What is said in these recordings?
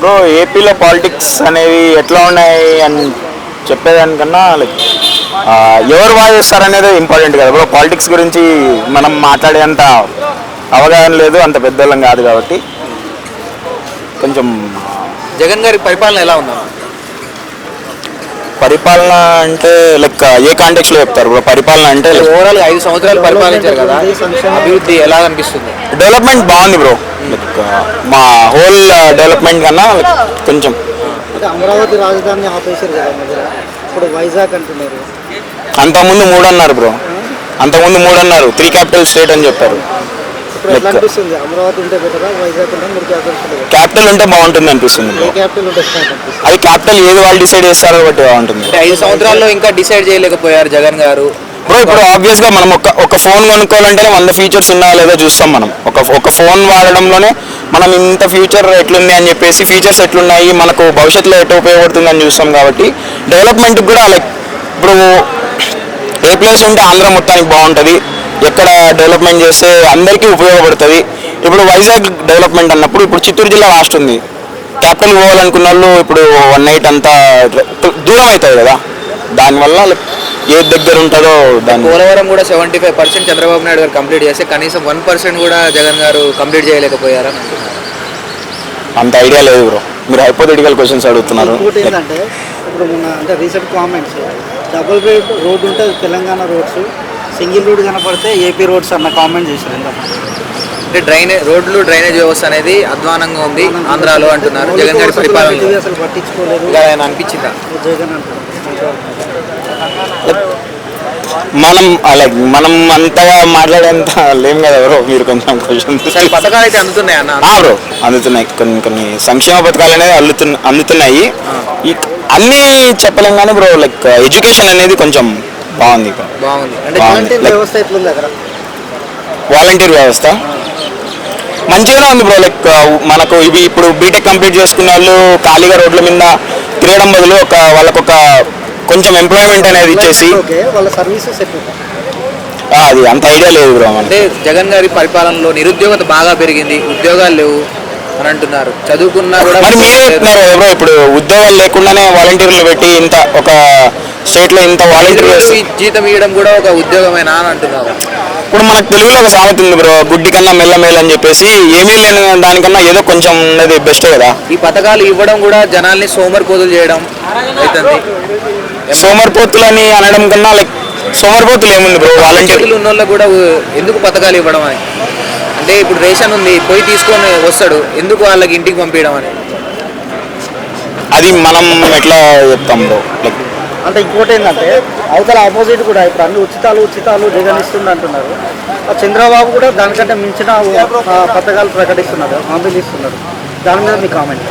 Bro ఏపీలో politics అనేవి ఎట్లా ఉన్నాయి అని చెప్పేదానికన్నా లైక్ ఎవరు బాగా చేస్తారనేది ఇంపార్టెంట్ కదా. బ్రో పాలిటిక్స్ గురించి మనం మాట్లాడేంత అవగాహన లేదు అంత పెద్దోళ్ళం కాదు కాబట్టి. కొంచెం జగన్ గారి పరిపాలన ఎలా ఉందా పరిపాలన అంటే లైక్ ఏ కాంటెక్స్లో చెప్తారు? బ్రో పరిపాలన అంటే ఓవరాల్ ఐదు సంవత్సరాలు పరిపాలించారు కదా. అభివృద్ధి ఎలా అనిపిస్తుంది? డెవలప్మెంట్ బాగుంది బ్రో లైక్ మా హోల్ డెవలప్మెంట్ కన్నా like కొంచెం. అంటే అమరావతి రాజధాని ఆపేశారు కదా ఇప్పుడు వైజాగ్ అంటున్నారు. అంతకుముందు మూడు అన్నారు బ్రో. అంతకుముందు మూడు అన్నారు త్రీ క్యాపిటల్ స్టేట్ అని చెప్పారు. క్యాపిటల్ ఉంటే బాగుంటుంది అనిపిస్తుంది అది క్యాపిటల్ ఏది వాళ్ళు డిసైడ్ చేస్తారో బట్టి బాగుంటుంది. ఐదు సంవత్సరాల్లో ఇంకా డిసైడ్ చేయలేకపోయారు జగన్ గారు. బ్రో ఇప్పుడు ఆబ్వియస్గా మనం ఒక ఒక ఫోన్ కొనుక్కోవాలంటేనే వంద ఫీచర్స్ ఉన్నాయా లేదో చూస్తాం మనం. ఒక ఒక ఫోన్ వాడడంలోనే మనం ఇంత ఫ్యూచర్ ఎట్లుంది అని చెప్పేసి ఫీచర్స్ ఎట్లున్నాయి మనకు భవిష్యత్తులో ఎట్లా ఉపయోగపడుతుంది అని చూస్తాం కాబట్టి డెవలప్మెంట్ కూడా లైక్ ఇప్పుడు ఏ ప్లేస్ ఉంటే ఆంధ్ర మొత్తానికి బాగుంటుంది. ఎక్కడ డెవలప్మెంట్ చేస్తే అందరికీ ఉపయోగపడుతుంది. ఇప్పుడు వైజాగ్ డెవలప్మెంట్ అన్నప్పుడు ఇప్పుడు చిత్తూరు జిల్లా లాస్ట్ ఉంది. క్యాపిటల్ పోవాలనుకున్న వాళ్ళు ఇప్పుడు వన్ నైట్ అంతా దూరం అవుతుంది కదా. దానివల్ల ఏది దగ్గర ఉంటుందో దాన్ని. పోలవరం కూడా seventy five percent Chandrababu Naidu garu complete చేస్తే కనీసం వన్ పర్సెంట్ కూడా జగన్ గారు కంప్లీట్ చేయలేకపోయారని అంటున్నారు. అంత ఐడియా లేదు బ్రో. మీరు హైపోథెటికల్ క్వశ్చన్స్ అడుగుతున్నారు. ఇంకోటి ఏంటంటే ఇప్పుడు మొన్న అంటే రీసెంట్ కామెంట్స్ డబుల్ రేట్ రోడ్ ఉంటే తెలంగాణ రోడ్స్ సింగిల్ రోడ్ కనపడితే ఏపీ రోడ్స్ అన్న కామెంట్ చేశారు. అంటే డ్రైనేజ్ రోడ్లు డ్రైనేజ్ వ్యవస్థ అనేది అధ్వానంగా ఉంది ఆంధ్రాలో అంటున్నారు. జగన్ గారి అసలు పరిపాలన అసలు పట్టించుకోలేదు. ఆయన అనిపించిందా? జగన్ అంటున్నారు. మనం లైక్ మనం అంతగా మాట్లాడేంత లేం కదా బ్రో మీరు కొంచెం పథకాలు అయితే అందుతున్నాయి బ్రో అందుతున్నాయి. కొన్ని కొన్ని సంక్షేమ పథకాలు అనేది అందుతున్న అందుతున్నాయి. అన్నీ చెప్పలేం కానీ బ్రో లైక్ ఎడ్యుకేషన్ అనేది కొంచెం బాగుంది. వాలంటీర్ వ్యవస్థ మంచిగానే ఉంది బ్రో లైక్ మనకు ఇవి ఇప్పుడు బీటెక్ కంప్లీట్ చేసుకున్న వాళ్ళు ఖాళీగా రోడ్ల మీద తిరగడం బదులు ఒక వాళ్ళకు ఒక కొంచెం ఎంప్లాయ్మెంట్ అనేది ఇచ్చేసి. ఓకే వాళ్ళ సర్వీసెస్ ఎట్లుంటాయి ఆ, అది అంత ఐడియా లేదు బ్రో అంటే జగన్ గారి పరిపాలనలో నిరుద్యోగత బాగా పెరిగింది ఉద్యోగాలు లేవు అని అంటున్నారు. చదువుకున్నా కూడా మరి మీరే చెప్తున్నారు కదా బ్రో ఇప్పుడు ఉద్యోగాలు లేకుండానే వాలంటీర్లు పెట్టి ఇంత ఒక స్టేట్లో ఇంత వాలంటీర్ ఈ జీతం ఇవ్వడం కూడా ఒక ఉద్యోగమేనా అని అంటున్నారు ఇప్పుడు మనకు తెలుగులో ఒక సామెత ఉంది బ్రో గుడ్డి కన్నా మెల్ల మేలు అని చెప్పేసి ఏమీ లేని దానికన్నా ఏదో కొంచెం ఉన్నది బెస్టే కదా. ఈ పథకాలు ఇవ్వడం కూడా జనాల్ని సోమరిపోతులు చేయడం అవుతుంది. సోమరిపోతులని అనడం కన్నా లైక్ సోమరిపోతులు ఏముంది బ్రో వాలంటీర్ ఉన్న వాళ్ళకు కూడా ఎందుకు పథకాలు ఇవ్వడం అని? అంటే ఇప్పుడు రేషన్ ఉంది పోయి తీసుకొని వస్తాడు ఎందుకు వాళ్ళకి ఇంటికి పంపించడం అని? అది మనం ఎట్లా చెప్తాం బ్రో లైక్ అంటే ఇంకోటి ఏంటంటే అవతల ఆపోజిట్ కూడా ఇప్పుడు అన్ని ఉచితాలు ఉచితాలు జగన్ ఇస్తుంది అంటున్నారు. ఆ చంద్రబాబు కూడా దానికంటే మించిన ఆ, పథకాలు ప్రకటిస్తున్నారు హామీలు ఇస్తున్నారు. దాని మీద మీ కామెంట్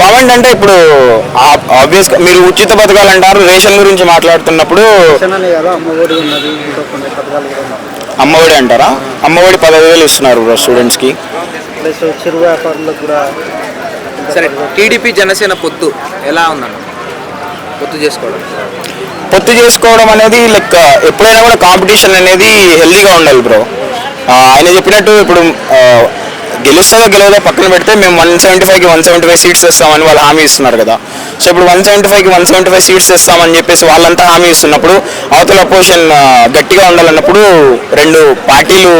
కామెంట్ అంటే ఇప్పుడు ఆబ్వియస్ మీరు ఉచిత పథకాలు అంటారు. రేషన్ గురించి మాట్లాడుతున్నప్పుడు అమ్మఒడి అంటారా? అమ్మఒడి పదహైదు వేలు ఇస్తున్నారు బ్రో స్టూడెంట్స్కి. ప్లస్ చిరు వ్యాపారులకు కూడా సరే టీడీపీ జనసేన పొత్తు ఎలా ఉందన్న? పొత్తు చేసుకోవడం. పొత్తు చేసుకోవడం అనేది లైక్ ఎప్పుడైనా కూడా కాంపిటీషన్ అనేది హెల్దీగా ఉండాలి బ్రో. ఆయన చెప్పినట్టు ఇప్పుడు గెలుస్తుందో గెలవదో పక్కన పెడితే మేము వన్ సెవెంటీ ఫైవ్కి వన్ సెవెంటీ ఫైవ్ సీట్స్ తెస్తామని వాళ్ళు హామీ ఇస్తున్నారు కదా. సో ఇప్పుడు వన్ సెవెంటీ ఫైవ్కి వన్ సెవెంటీ ఫైవ్ సీట్స్ తెస్తామని చెప్పేసి వాళ్ళంతా హామీ ఇస్తున్నప్పుడు అవతల అపోజిషన్ గట్టిగా ఉండాలన్నప్పుడు రెండు పార్టీలు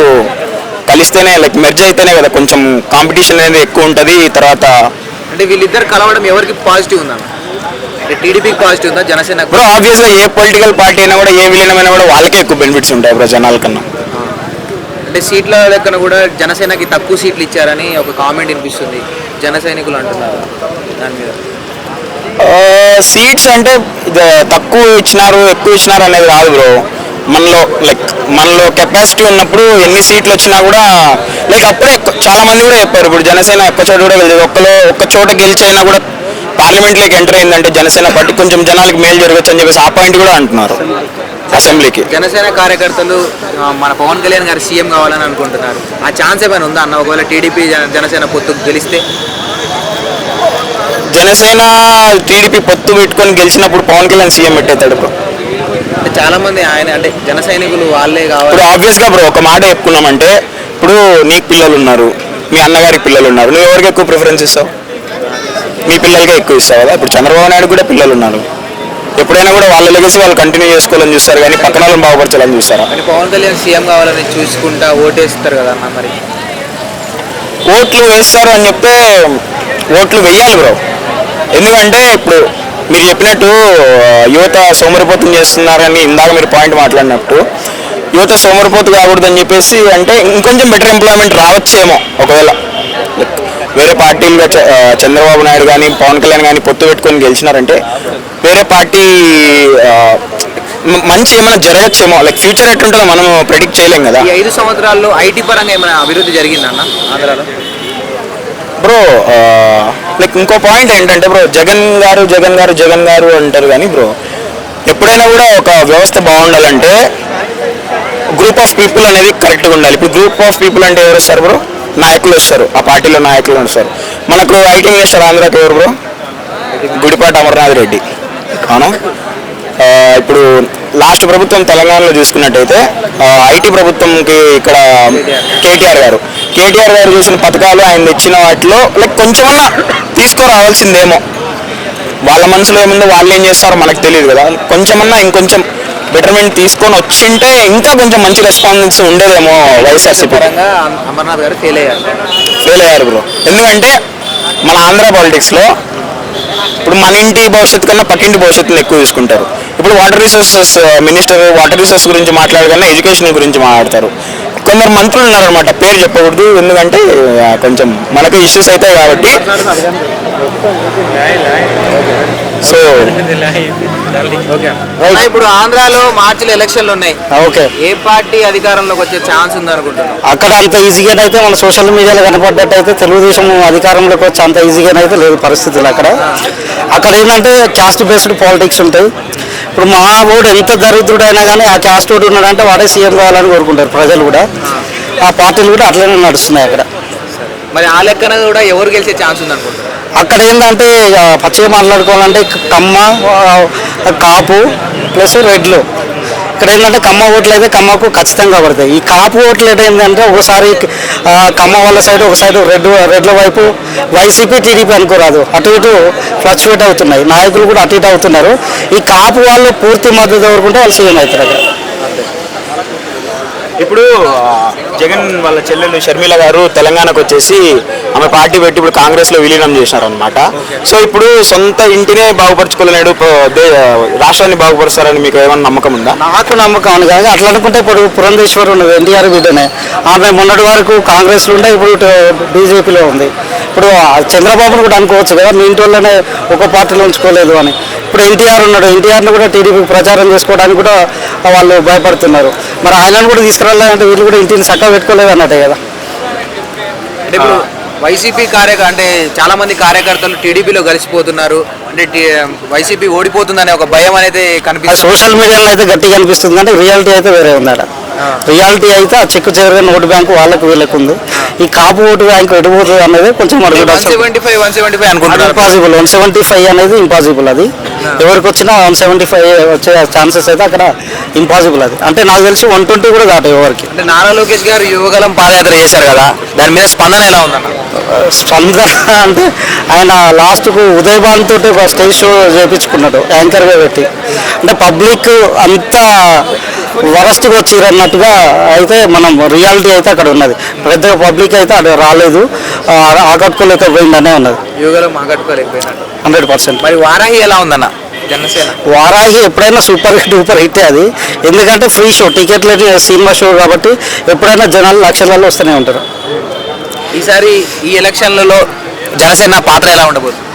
కలిస్తేనే లైక్ మెర్జ్ అయితేనే కదా కొంచెం కాంపిటీషన్ అనేది ఎక్కువ ఉంటుంది తర్వాత అంటే వీళ్ళిద్దరు కలవడం ఎవరికి పాజిటివ్ ఉందన్న అంటే టీడీపీకి పాజిటివ్ ఉందా? జనసేన బ్రో ఆబ్వియస్గా ఏ పొలిటికల్ పార్టీ అయినా కూడా ఏ విలీనమైనా కూడా వాళ్ళకే ఎక్కువ బెనిఫిట్స్ ఉంటాయి బ్రో జనాల కన్నా. అంటే సీట్ల లెక్కన కూడా జనసేనకి తక్కువ సీట్లు ఇచ్చారని ఒక కామెంట్ వినిపిస్తుంది. జన సైనికులు అంటున్నారు. దాని మీద. సీట్స్ అంటే తక్కువ ఇచ్చినారు ఎక్కువ ఇచ్చినారు అనేది కాదు బ్రో. మనలో లైక్ మనలో కెపాసిటీ ఉన్నప్పుడు ఎన్ని సీట్లు వచ్చినా కూడా లైక్ అప్పుడే చాలా మంది కూడా చెప్పారు. ఇప్పుడు జనసేన ఒక్క చోట కూడా వెళ్ళదు ఒక్కలో ఒక్క చోట గెలిచైనా కూడా పార్లమెంట్లోకి ఎంటర్ అయిందంటే జనసేన పార్టీ కొంచెం జనాలకి మేలు జరగచ్చు అని చెప్పేసి ఆ పాయింట్ కూడా అంటున్నారు. అసెంబ్లీకి. జనసేన కార్యకర్తలు మన పవన్ కళ్యాణ్ గారు సీఎం కావాలని అనుకుంటున్నారు. ఆ ఛాన్స్ ఏమైనా ఉందా అన్న? ఒకవేళ టీడీపీ జనసేన పొత్తు గెలిస్తే. జనసేన టీడీపీ పొత్తు పెట్టుకొని గెలిచినప్పుడు పవన్ కళ్యాణ్ సీఎం పెట్టేస్తాడు బ్రో. అంటే చాలా మంది ఆయన అంటే జన సైనికులు వాళ్ళే కావాలి. ఇప్పుడు ఆబ్వియస్గా బ్రో ఒక మాట చెప్పుకున్నామంటే ఇప్పుడు నీకు పిల్లలు ఉన్నారు మీ అన్నగారికి పిల్లలు ఉన్నారు. నువ్వు ఎవరికి ఎక్కువ ప్రిఫరెన్స్ ఇస్తావు? మీ పిల్లలకే ఎక్కువ ఇస్తావు కదా? ఇప్పుడు చంద్రబాబు నాయుడు కూడా పిల్లలు ఉన్నారు. ఎప్పుడైనా కూడా వాళ్ళ లెగసీ వాళ్ళు కంటిన్యూ చేసుకోవాలని చూస్తారు కానీ పక్కన వాళ్ళని బాగుపరచాలని చూస్తారా. మరి పవన్ కళ్యాణ్ సీఎం కావాలని చూసుకుంటా ఓటేస్తారు కదా అన్న మరి? ఓట్లు వేస్తారు అని చెప్తే ఓట్లు వేయాలి బ్రో ఎందుకంటే ఇప్పుడు మీరు చెప్పినట్టు యువత సోమరిపోతం చేస్తున్నారని ఇందాక మీరు పాయింట్ మాట్లాడినట్టు. యువత సోమరిపోతు కాకూడదని చెప్పేసి అంటే ఇంకొంచెం బెటర్ ఎంప్లాయ్మెంట్ రావచ్చేమో ఒకవేళ. వేరే పార్టీలుగా చంద్రబాబు నాయుడు కానీ పవన్ కళ్యాణ్ కానీ పొత్తు పెట్టుకొని గెలిచినారంటే వేరే పార్టీ మంచి ఏమైనా జరగచ్చేమో లైక్ ఫ్యూచర్ ఎట్లుంటుందో మనం ప్రెడిక్ట్ చేయలేం కదా. ఈ ఐదు సంవత్సరాల్లో ఐటీ పరంగా ఏమైనా అభివృద్ధి జరిగిందన్న ఆంధ్రాలో? బ్రో లైక్ ఇంకో పాయింట్ ఏంటంటే బ్రో జగన్ గారు జగన్ గారు జగన్ గారు అంటారు కానీ బ్రో ఎప్పుడైనా కూడా ఒక వ్యవస్థ బాగుండాలంటే గ్రూప్ ఆఫ్ పీపుల్ అనేది కరెక్ట్గా ఉండాలి. ఇప్పుడు గ్రూప్ ఆఫ్ పీపుల్ అంటే ఎవరు వస్తారు బ్రో? నాయకులు వస్తారు. ఆ పార్టీలో నాయకులు వస్తారు. మనకు ఐటీ మినిస్టర్ ఆంధ్రాకి ఎవరు బ్రో? గుడిపాటి అమర్నాథ్ రెడ్డి. అవునా? ఇప్పుడు లాస్ట్ ప్రభుత్వం తెలంగాణలో చూసుకున్నట్టయితే ఐటీ ప్రభుత్వంకి ఇక్కడ కేటీఆర్ గారు. కేటీఆర్ గారు చేసిన పథకాలు ఆయన ఇచ్చిన వాటిలో లైక్ కొంచెమన్నా తీసుకురావాల్సిందేమో. వాళ్ళ మనసులో ఏముందో వాళ్ళు ఏం చేస్తారో మనకు తెలియదు కదా. కొంచెమన్నా ఇంకొంచెం బెటర్మెంట్ తీసుకొని వచ్చింటే ఇంకా కొంచెం మంచి రెస్పాన్స్ ఉండేదేమో వైఎస్ఆర్సీపీ. పరంగా అమ- అమర్నాథ్ గారు ఫెయిల్ అయ్యారు. ఫెయిల్ అయ్యారు బ్రో. ఎందుకంటే మన ఆంధ్ర పాలిటిక్స్లో ఇప్పుడు మన ఇంటి భవిష్యత్తు కన్నా పక్కింటి భవిష్యత్తుని ఎక్కువ తీసుకుంటారు. ఇప్పుడు water resources minister water resource గురించి మాట్లాడకన్నా ఎడ్యుకేషన్ గురించి మాట్లాడతారు. కొందరు మంత్రులు ఉన్నారనమాట పేరు చెప్పకూడదు. ఎందుకంటే కొంచెం మనకు ఇష్యూస్ అవుతాయి కాబట్టి. సో ఇప్పుడు ఆంధ్రాలో మార్చిలో ఎలక్షన్లు ఉన్నాయి. ఓకే. ఏ పార్టీ అధికారంలోకి వచ్చే ఛాన్స్ ఉంది అనుకుంటున్నాం అక్కడ అంత ఈజీగా అయితే మన సోషల్ మీడియాలో కనపడ్డట్టు అయితే తెలుగుదేశం అధికారంలోకి వచ్చి అంత ఈజీగా అయితే లేదు పరిస్థితులు అక్కడ. అక్కడ ఏంటంటే కాస్ట్ బేస్డ్ పాలిటిక్స్ ఉంటాయి. ఇప్పుడు మా ఓడు ఎంత దరిద్రుడైనా కానీ ఆ కాస్ట్ ఓడు ఉన్నాడంటే వాడే సీఎం కావాలని కోరుకుంటారు ప్రజలు కూడా. ఆ. పార్టీలు కూడా అట్లనే నడుస్తున్నాయి అక్కడ. మరి ఆ లెక్కన కూడా ఎవరు గెలిచే ఛాన్స్ ఉంది అనుకుంటున్నారు అక్కడ ఏంటంటే పచ్చిగా మాట్లాడుకోవాలంటే కమ్మ కాపు ప్లస్ రెడ్లు. ఇక్కడ ఏంటంటే కమ్మ ఓట్లు అయితే కమ్మకు ఖచ్చితంగా పడతాయి. ఈ కాపు ఓట్లు ఏంటంటే ఒకసారి కమ్మ వాళ్ళ సైడ్ ఒక సైడ్ రెడ్ రెడ్ల వైపు వైసీపీ టీడీపీ అనుకోరాదు. అటు ఇటు ఫ్లక్చువేట్ అవుతున్నాయి. నాయకులు కూడా అటు ఇటు అవుతున్నారు. ఈ కాపు వాళ్ళు పూర్తి మద్దతు ఎవరుకుంటే వాళ్ళు సీఎం అవుతారు అక్కడ. ఇప్పుడు జగన్ వాళ్ళ చెల్లెలు షర్మిల గారు తెలంగాణకు వచ్చేసి ఆమె పార్టీ పెట్టి ఇప్పుడు కాంగ్రెస్లో విలీనం చేసినారనమాట సో ఇప్పుడు సొంత ఇంటినే బాగుపరచుకోలేడు రాష్ట్రాన్ని బాగుపరుస్తారని మీకు ఏమైనా నమ్మకం ఉందా? నాకు నమ్మకం ఉంది. కానీ అట్లా అనుకుంటే ఇప్పుడు పురంధేశ్వరి ఉన్నది ఎన్టీఆర్ బిడ్డనే. ఆమె మొన్నటి వరకు కాంగ్రెస్లో ఉంటే ఇప్పుడు బీజేపీలో ఉంది. ఇప్పుడు చంద్రబాబును కూడా అనుకోవచ్చు కదా మీ ఇంటి వాళ్ళనే ఒక పార్టీలో ఉంచుకోలేదు అని. ఇప్పుడు ఎన్టీఆర్ ఉన్నాడు. ఎన్టీఆర్ని కూడా టీడీపీ ప్రచారం చేసుకోవడానికి కూడా వాళ్ళు భయపడుతున్నారు. మరి ఆయనను కూడా తీసుకురాలంటే వీళ్ళు కూడా ఇంటిని చక్క పెట్టుకోలేదు అన్నట్టే కదా. అంటే ఇప్పుడు వైసీపీ కార్యక అంటే చాలా మంది కార్యకర్తలు టీడీపీలో కలిసిపోతున్నారు. అంటే వైసీపీ ఓడిపోతుందనే ఒక భయం అనేది కనిపిస్తుంది. సోషల్ మీడియాలో అయితే గట్టిగా అనిపిస్తుంది కానీ రియాలిటీ అయితే వేరే ఉంది ఆడ రియాలిటీ అయితే ఆ చెక్కు చెరగని ఓటు బ్యాంకు వాళ్ళకు వీళ్ళకు ఉంది. ఈ కాపు ఓటు బ్యాంకు ఎడిపోతుంది అనేది కొంచెం ఇంపాసిబుల్ వన్ సెవెంటీ ఫైవ్ అనేది ఇంపాసిబుల్ అది. ఎవరికి వచ్చినా వన్ సెవెంటీ ఫైవ్ వచ్చే ఛాన్సెస్ అయితే అక్కడ ఇంపాసిబుల్ అది. అంటే నాకు తెలిసి వన్ ట్వంటీ కూడా దాట ఎవరికి. అంటే నారా లోకేష్ గారు యువగలం పాదయాత్ర చేశారు కదా దాని మీద స్పందన ఎలా ఉందన్న? స్పందన అంటే ఆయన లాస్ట్కు ఉదయ్ భాన్ తోటి ఒక స్టేజ్ షో చేయించుకున్నాడు యాంకర్గా పెట్టి. అంటే పబ్లిక్ అంతా వరస్ట్గా వచ్చిర్రు అన్నట్టుగా అయితే మనం రియాలిటీ అయితే అక్కడ ఉన్నది. పెద్దగా పబ్లిక్ అయితే అక్కడ రాలేదు ఆకట్టుకోలేకపోయిందనే ఉన్నది. యువగలం ఆకట్టుకోలేకపోయినట్టు. Hundred percent. మరి వారాహి ఎలా ఉందన్న? జనసేన. వారాహి ఎప్పుడైనా సూపర్ హిట్ సూపర్ హిట్ అది. ఎందుకంటే ఫ్రీ షో టికెట్లు సినిమా షో కాబట్టి ఎప్పుడైనా జనాలు లక్షలలో వస్తూనే ఉంటారు. ఈసారి ఈ ఎలక్షన్లలో జనసేన పాత్ర ఎలా ఉండబోతుంది?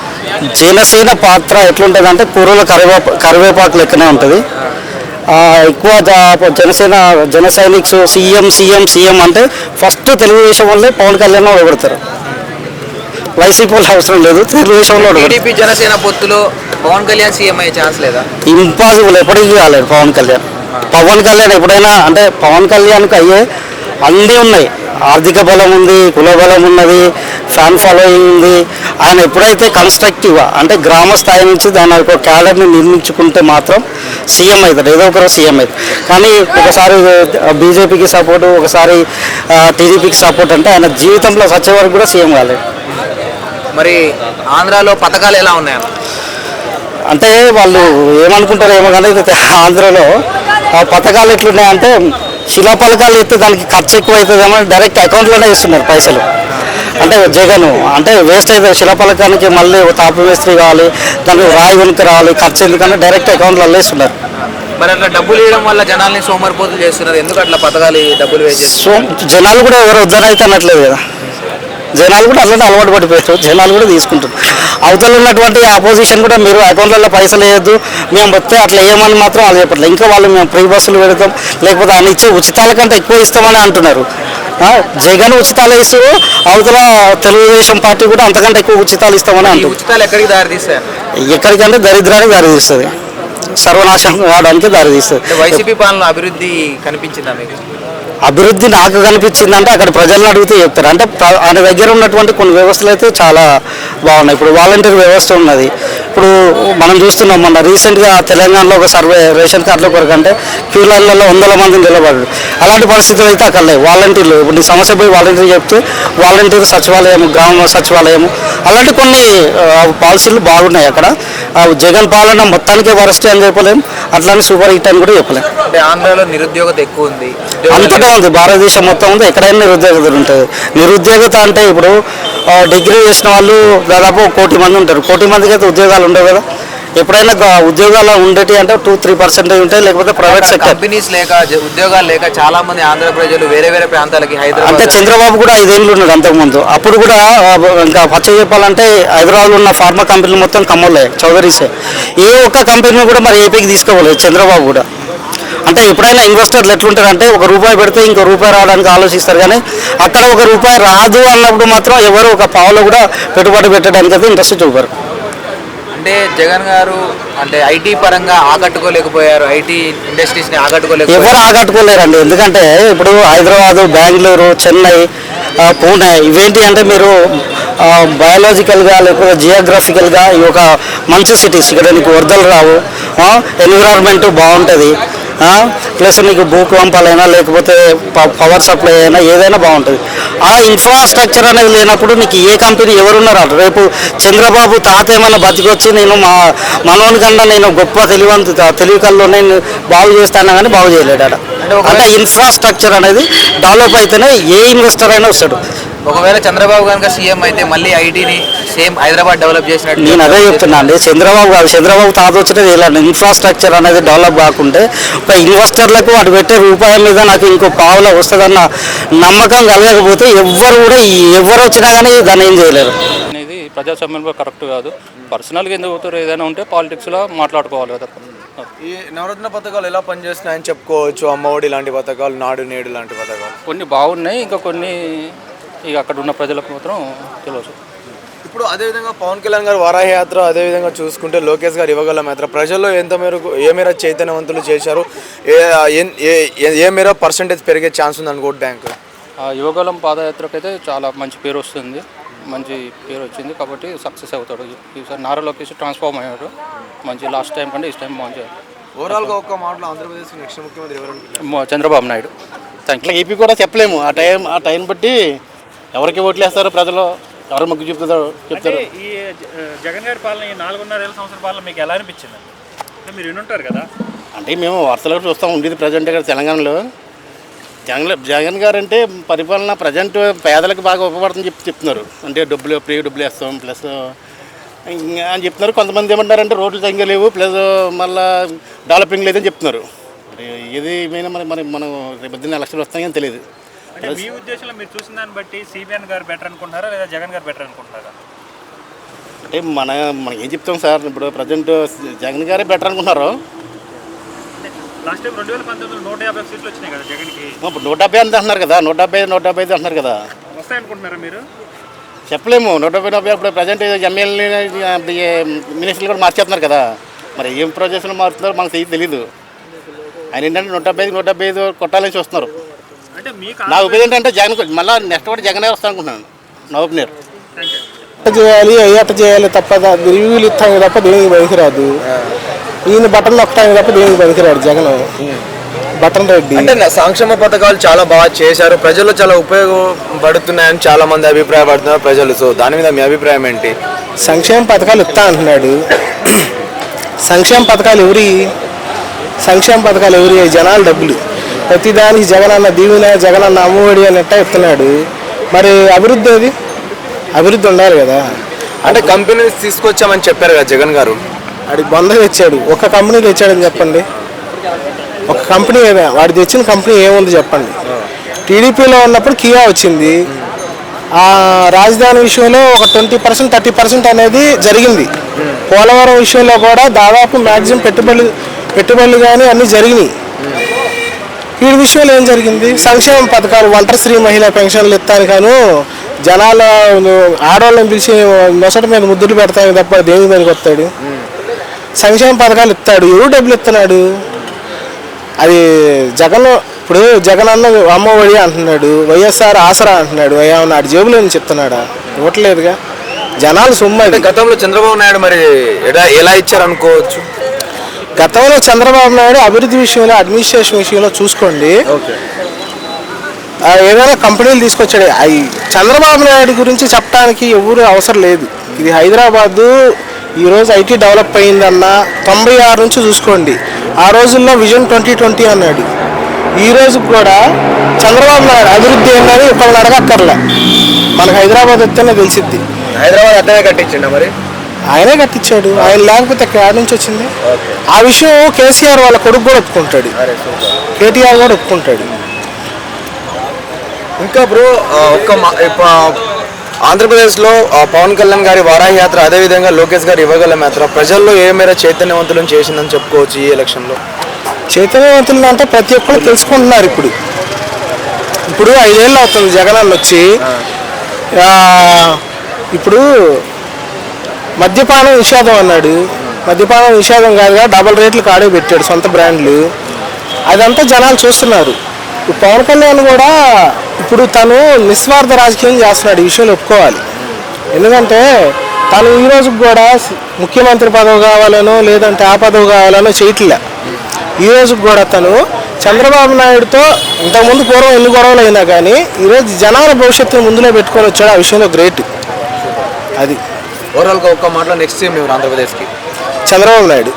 జనసేన పాత్ర ఎట్లుంటుంది అంటే పూర్వల కరివేప కరివేపాకు లెక్కనే ఉంటుంది. ఎక్కువ Janasena Jana Sainiks CM CM CM అంటే ఫస్ట్ తెలుగుదేశం వల్లే పవన్ కళ్యాణ్ ఓడగొడతారు. వైసీపీ వాళ్ళు అవసరం లేదు తెలుగుదేశంలో జనసేన పొత్తులో పవన్ కళ్యాణ్ సీఎం అయ్యే ఛాన్స్ లేదా? ఇంపాసిబుల్ ఎప్పటికీ కాలేదు పవన్ కళ్యాణ్. పవన్ కళ్యాణ్ ఎప్పుడైనా అంటే పవన్ కళ్యాణ్కి అయ్యే అన్నీ ఉన్నాయి. ఆర్థిక బలం ఉంది కుల బలం ఉన్నది ఫ్యాన్ ఫాలోయింగ్ ఉంది. ఆయన ఎప్పుడైతే కన్స్ట్రక్టివ్గా అంటే గ్రామ స్థాయి నుంచి దాని ఒక క్యాడర్ని నిర్మించుకుంటే మాత్రం సీఎం అవుతాడు ఏదో ఒకరు సీఎం అవుతాడు. కానీ ఒకసారి బీజేపీకి సపోర్ట్ ఒకసారి టీడీపీకి సపోర్ట్ అంటే ఆయన జీవితంలో సచ్చే వరకు కూడా సీఎం కాలేదు. మరి ఆంధ్రాలో పథకాలు ఎలా ఉన్నాయన్న అంటే వాళ్ళు ఏమనుకుంటారు ఏమో కానీ ఆంధ్రలో ఆ పథకాలు ఎట్లున్నాయంటే శిలా పథకాలు ఎత్తే దానికి ఖర్చు ఎక్కువ అవుతుందేమో డైరెక్ట్ అకౌంట్లోనే ఇస్తున్నారు పైసలు. అంటే జగన్ అంటే వేస్ట్ అవుతుంది శిలా పథకానికి మళ్ళీ ఒక తాపు మేస్త్రి కావాలి దానికి రాయి వెనుక రావాలి ఖర్చు ఎందుకంటే డైరెక్ట్ అకౌంట్లో ఇస్తున్నారు మరి అట్లా డబ్బులు ఇవ్వడం వల్ల జనాల్ని సోమరిపోతులు చేస్తున్నారు. ఎందుకు అట్లా పథకాలు డబ్బులు వేస్ట్ చేస్తున్నారు సో జనాలు కూడా ఎవరు వద్దన అయితే అనట్లేదు కదా. జనాలు కూడా అట్లనే అలవాటు పడిపోయారు. జనాలు కూడా తీసుకుంటారు అవతల ఉన్నటువంటి ఆపోజిషన్ కూడా మీరు అకౌంట్లలో పైసలు వేయద్దు. మేము వస్తే అట్లా వేయమని మాత్రం వాళ్ళు చెప్పట్లేదు. ఇంకా వాళ్ళు మేము ఫ్రీ బస్సులు పెడతాం. లేకపోతే ఆయన ఇచ్చే ఉచితాల కంటే ఎక్కువ ఇస్తామని అంటున్నారు. జగన్ ఉచితాలు ఇస్తూ అవతల తెలుగుదేశం పార్టీ కూడా అంతకంటే ఎక్కువ ఉచితాలు ఇస్తామని అంటుంది ఉచితాలు ఎక్కడికి దారి తీస్తాయి ఎక్కడికంటే దరిద్రానికి దారితీస్తుంది. సర్వనాశనం కావడానికి దారితీస్తుంది. అంటే వైసీపీ పాలన అభివృద్ధి కనిపించిందా మీకు? అభివృద్ధి నాకు కనిపించిందంటే అక్కడ ప్రజలను అడిగితే చెప్తారు. అంటే ఆయన దగ్గర ఉన్నటువంటి కొన్ని వ్యవస్థలు అయితే చాలా బాగున్నాయి. ఇప్పుడు వాలంటీర్ వ్యవస్థ ఉన్నది. ఇప్పుడు మనం చూస్తున్నాం మొన్న రీసెంట్గా తెలంగాణలో ఒక సర్వే రేషన్ కార్డుల కొరకు అంటే క్యూ లైన్లలో వందల మంది నిలబడ్డారు. అలాంటి పరిస్థితులు అయితే అక్కడ లేవు. వాలంటీర్లు ఇప్పుడు నీ సమస్య పోయి వాలంటీర్ చెప్తే వాలంటీర్ సచివాలయం గ్రామ సచివాలయం అలాంటి కొన్ని పాలసీలు బాగున్నాయి అక్కడ. జగన్ పాలన మొత్తానికే వరస్ట్ అని చెప్పలేం. అట్లానే సూపర్ హిట్ అని కూడా చెప్పలేం. అంటే ఆంధ్రాలో నిరుద్యోగత ఎక్కువ ఉంది. అంతటా ఉంది. భారతదేశం మొత్తం ఉంది. ఎక్కడైనా నిరుద్యోగత ఉంటుంది నిరుద్యోగత అంటే ఇప్పుడు డిగ్రీ చేసిన వాళ్ళు దాదాపు కోటి మంది ఉంటారు. కోటి మందికి అయితే ఉద్యోగాలు ఉండవు కదా? ఎప్పుడైనా ఉద్యోగాలు ఉండేటి అంటే టూ త్రీ పర్సెంటేజ్ ఉంటాయి లేకపోతే ప్రైవేట్ సెక్టర్. కంపెనీస్ లేక ఉద్యోగాలు లేక చాలా మంది ఆంధ్ర ప్రజలు వేరే వేరే ప్రాంతాలకి అంటే హైదరాబాద్ చంద్రబాబు కూడా ఐదేళ్ళు ఉన్నాడు అంతకుముందు. అప్పుడు కూడా ఇంకా పచ్చ చెప్పాలంటే హైదరాబాద్లో ఉన్న ఫార్మా కంపెనీలు మొత్తం కమ్మలే చౌదరీసే. ఏ ఒక్క కంపెనీ కూడా మరి ఏపీకి తీసుకోలేదు చంద్రబాబు కూడా. అంటే ఎప్పుడైనా ఇన్వెస్టర్లు ఎట్లుంటారంటే ఒక రూపాయి పెడితే ఇంకో రూపాయి రావడానికి ఆలోచిస్తారు కానీ అక్కడ ఒక రూపాయి రాదు అన్నప్పుడు మాత్రం ఎవరు ఒక పావులో కూడా పెట్టుబడి పెట్టడానికి అయితే ఇంట్రెస్ట్ చూపారు. అంటే జగన్ గారు అంటే ఐటీ పరంగా ఆకట్టుకోలేకపోయారు. ఐటీ ఇండస్ట్రీస్ని ఆకట్టుకోలేకపోయారు. ఎవరు ఆకట్టుకోలేరండి? ఎందుకంటే ఇప్పుడు హైదరాబాదు బెంగళూరు చెన్నై ఆ, పూణే ఇవేంటి అంటే మీరు బయాలజికల్గా లేకపోతే జియోగ్రఫికల్గా ఈ ఒక మంచి సిటీస్ ఇక్కడ నీకు వరదలు రావు ఎన్విరాన్మెంట్ బాగుంటుంది. ప్లస్ నీకు భూకంపాలైనా లేకపోతే పవర్ సప్లై అయినా ఏదైనా బాగుంటుంది. ఆ ఇన్ఫ్రాస్ట్రక్చర్ అనేది లేనప్పుడు నీకు ఏ కంపెనీ ఎవరున్నారు? అటు రేపు చంద్రబాబు తాత ఏమైనా బతికొచ్చి నేను మా మనోని కన్నా నేను గొప్ప తెలివంత తెలివి కల్లో నేను బాగు చేస్తాను కానీ బాగు చేయలేడు అంటే ఇన్ఫ్రాస్ట్రక్చర్ అనేది డెవలప్ అయితేనే ఏ ఇన్వెస్టర్ అయినా వస్తాడు. ఒకవేళ చంద్రబాబు కనుక సీఎం అయితే మళ్ళీ ఐటీని సేమ్ హైదరాబాద్ డెవలప్ చేసినట్టు నేను అదే చెప్తున్నా అండి. చంద్రబాబు కాదు చంద్రబాబు తాత వచ్చినది ఇలాంటి ఇన్ఫ్రాస్ట్రక్చర్ అనేది డెవలప్ కాకుంటే ఒక ఇన్వెస్టర్లకు వాడు పెట్టే రూపాయల మీద నాకు ఇంకో పావులో వస్తుందన్న నమ్మకం కలగకపోతే ఎవ్వరు కూడా ఎవరు వచ్చినా కానీ దాన్ని ఏం చేయలేరు. అనేది ప్రజాస్వామ్యంలో కరెక్ట్ కాదు. పర్సనల్గా ఎందుకు అవుతారు ఏదైనా ఉంటే పాలిటిక్స్లో మాట్లాడుకోవాలి కదా. ఈ నవరత్న పథకాలు ఎలా పనిచేస్తున్నాయని చెప్పుకోవచ్చు? అమ్మఒడి లాంటి పథకాలు నాడు నేడు లాంటి పథకాలు. కొన్ని బాగున్నాయి ఇంకా కొన్ని ఇక అక్కడ ఉన్న ప్రజలకు మాత్రం తెలియదు. ఇప్పుడు అదేవిధంగా పవన్ కళ్యాణ్ గారు వారాహి యాత్ర అదేవిధంగా చూసుకుంటే లోకేష్ గారు ఇవ్వగల యాత్ర ప్రజల్లో ఎంత మేరకు ఏ మేర చైతన్యవంతులు చేశారు? ఏ ఏ- ఏ- ఏ మేర పర్సంటేజ్ పెరిగే ఛాన్స్ ఉంది అనుకోట్ బ్యాంక్ ఆ యువగలం పాదయాత్రకు అయితే చాలా మంచి పేరు వస్తుంది. మంచి పేరు వచ్చింది కాబట్టి సక్సెస్ అవుతాడు. ఈసారి నారా లోకేష్ ట్రాన్స్ఫార్మ్ అయ్యాడు. మంచి లాస్ట్ టైం కంటే ఈ టైం మంచి ఓవరాల్గా ఒక్క మాటలో ఆంధ్రప్రదేశ్ నెక్స్ట్ ముఖ్యమంత్రి చంద్రబాబు నాయుడు. థ్యాంక్ యూ ఇట్లా ఏపీ కూడా చెప్పలేము. ఆ టైం ఆ టైం బట్టి ఎవరికి ఓట్లు వేస్తారో ప్రజలు? ఎవరు మొగ్గు చూపుతారో చెప్తారు. ఈ జగన్ గారి పాలన ఈ నాలుగున్నర ఏళ్ళ సంవత్సరాల పాలన మీకు ఎలా అనిపించింది? అంటే మీరు వినుంటారు కదా. అంటే మేము వార్తలు చూస్తాం ఉండేది ప్రజెంట్ ఇక్కడ తెలంగాణలో. జగన్ జగన్ గారు అంటే పరిపాలన ప్రజెంట్ పేదలకు బాగా ఉపయోగపడుతుందని చెప్పి చెప్తున్నారు. అంటే డబ్బులు ఫ్రీ డబ్బులు వేస్తాం ప్లస్ అని చెప్తున్నారు. కొంతమంది ఏమంటారంటే రోడ్లు సరిగ్గా లేవు ప్లస్ మళ్ళీ డెవలపింగ్ లేదని చెప్తున్నారు. మరి ఏది ఏమైనా మరి మరి మనం రేపు పొద్దున్న ఎలక్షన్లు వస్తాయని తెలియదు. అంటే మీ ఉద్దేశంలో మీరు చూసిన దాన్ని బట్టి సిబిఎన్ గారు బెటర్ అనుకుంటారా లేదా జగన్ గారు బెటర్ అనుకుంటారా అంటే మన మనం ఏం చెప్తాం సార్? ఇప్పుడు ప్రజెంట్ జగన్ గారే బెటర్ అనుకుంటున్నారు? లాస్ట్ టైం రెండు వేల పంతొమ్మిదిలో నూట యాభై సీట్లు వచ్చినాయి కదా జగన్కి. ఇప్పుడు నూట డెబ్బై అంత అంటున్నారు కదా నూట డెబ్బై నూట డెబ్బై ఐదు అంటున్నారు కదా. వస్తాయనుకుంటున్నారా మీరు? చెప్పలేము నూట డెబ్బై నలభై అప్పుడు ప్రజెంట్ ఎమ్మెల్యే మినిస్టర్లు కూడా మార్చేస్తున్నారు కదా. మరి ఏం ప్రాజెక్టులు మారుతున్నారో మనకు తెలియదు. ఆయన ఏంటంటే నూట డెబ్బై ఐదు నూట డెబ్బై ఐదు కొట్టాలని చూస్తున్నారు. నా ఒపీనియన్ ఏంటంటే జగన్ మళ్ళీ నెక్స్ట్ కూడా జగనే వస్తాను అనుకుంటున్నాను. నా ఒపీనియన్ చేయాలి అయ్యట చేయాలి తప్ప రివ్యూలు ఇస్తాను తప్ప దేనికి పనికిరాదు. ఈయన బట్టలు నొక్కటానికి తప్ప దేనికి పనికిరాడు జగన్. బటన్ రెడ్డి. అంటే సంక్షేమ పథకాలు చాలా బాగా చేశారు. ప్రజల్లో చాలా ఉపయోగపడుతున్నాయని చాలా మంది అభిప్రాయపడుతున్నారు ప్రజలు. సో దాని మీద మీ అభిప్రాయం ఏంటి? సంక్షేమ పథకాలు ఇస్తా అంటున్నాడు. సంక్షేమ పథకాలు ఎవరి? సంక్షేమ పథకాలు ఎవరి? జనాల డబ్బులు. ప్రతిదానికి జగనన్న దీవెన జగనన్న అమ్మఒడి అన్నట్ట ఇస్తున్నాడు మరి అభివృద్ధి అది అభివృద్ధి ఉండాలి కదా. అంటే కంపెనీస్ తీసుకొచ్చామని చెప్పారు కదా జగన్ గారు. వాడి బొంద తెచ్చాడు. ఒక కంపెనీ తెచ్చాడని చెప్పండి. ఒక కంపెనీ వాడు తెచ్చిన కంపెనీ ఏముంది చెప్పండి. టీడీపీలో ఉన్నప్పుడు కియా వచ్చింది. ఆ రాజధాని విషయంలో ఒక ట్వంటీ పర్సెంట్ థర్టీ పర్సెంట్ అనేది జరిగింది. పోలవరం విషయంలో కూడా దాదాపు మ్యాక్సిమం పెట్టుబడులు పెట్టుబడులు కానీ అన్నీ జరిగినాయి. వీడి విషయంలో ఏం జరిగింది? సంక్షేమ పథకాలు ఒంటరి స్త్రీ మహిళా పెన్షన్లు ఇస్తాను కాను జనాల ఆడవాళ్ళని పిలిచి నొసటి మీద ముద్దులు పెడతాను తప్ప దేని మీదకి వస్తాడు? సంక్షేమ పథకాలు ఇస్తాడు ఎవరు డబ్బులు ఇస్తున్నాడు అది జగన్ ఇప్పుడు జగన్ అన్న అమ్మఒడి అంటున్నాడు వైఎస్ఆర్ ఆసరా అంటున్నాడు ఏమన్నా జేబులో నుంచి చెప్తున్నాడా ఇవ్వట్లేదుగా. జనాలు సొమ్మ గతంలో చంద్రబాబు నాయుడు మరి ఎలా- ఎలా గతంలో చంద్రబాబు నాయుడు అభివృద్ధి విషయంలో అడ్మినిస్ట్రేషన్ విషయంలో చూసుకోండి. ఏదైనా కంపెనీలు తీసుకొచ్చాడు. అవి చంద్రబాబు నాయుడు గురించి చెప్పడానికి ఎవరు అవసరం లేదు. ఇది హైదరాబాద్ ఈరోజు ఐటీ డెవలప్ అయిందన్న తొంభై ఆరు నుంచి చూసుకోండి. ఆ రోజుల్లో విజన్ ట్వంటీ ట్వంటీ అన్నాడు. ఈ రోజు కూడా చంద్రబాబు నాయుడు అభివృద్ధి ఏందని ఒకళ్ళని అడగక్కర్లే. మనకు హైదరాబాద్ వస్తేనే తెలిసిద్ది. హైదరాబాద్ అట్లనే కట్టించిండ మరి? ఆయనే కట్టించాడు. ఆయన లేకపోతే ఇక్కడ యాడ్ నుంచి వచ్చింది. ఆ విషయం కేసీఆర్ వాళ్ళ కొడుకు కూడా ఒప్పుకుంటాడు. కేటీఆర్ కూడా ఒప్పుకుంటాడు. ఇంకా బ్రో ఒక్క ఆంధ్రప్రదేశ్లో పవన్ కళ్యాణ్ గారి వారాహి యాత్ర అదేవిధంగా లోకేష్ గారి ఇవ్వగలం యాత్ర ప్రజల్లో ఏ మేర చైతన్యవంతులను చేసిందని చెప్పుకోవచ్చు ఈ ఎలక్షన్లో? చైతన్యవంతులు అంటే ప్రతి ఒక్కరు తెలుసుకుంటున్నారు ఇప్పుడు. ఇప్పుడు ఐదేళ్ళు అవుతుంది జగన్ వచ్చి. ఇప్పుడు మద్యపానం నిషేధం అన్నాడు. మద్యపానం నిషేధం కాదుగా డబల్ రేట్లు కాడే పెట్టాడు సొంత బ్రాండ్లు. అదంతా జనాలు చూస్తున్నారు. పవన్ కళ్యాణ్ కూడా ఇప్పుడు తను నిస్వార్థ రాజకీయం చేస్తున్నాడు ఈ విషయంలో ఒప్పుకోవాలి. ఎందుకంటే తను ఈ రోజు కూడా ముఖ్యమంత్రి పదవి కావాలనో లేదంటే ఆ పదవి కావాలనో చేయట్లే. ఈ రోజు కూడా తను చంద్రబాబు నాయుడుతో ఇంతకుముందు పూర్వం ఎన్ని గొడవలు అయినా కానీ ఈరోజు జనాల భవిష్యత్తును ముందులో పెట్టుకొని వచ్చాడు ఆ విషయంలో గ్రేట్. అది. ఓవరాల్గా ఒక్క మాటలో నెక్స్ట్ సీఎం ఆంధ్రప్రదేశ్కి. చంద్రబాబు నాయుడు.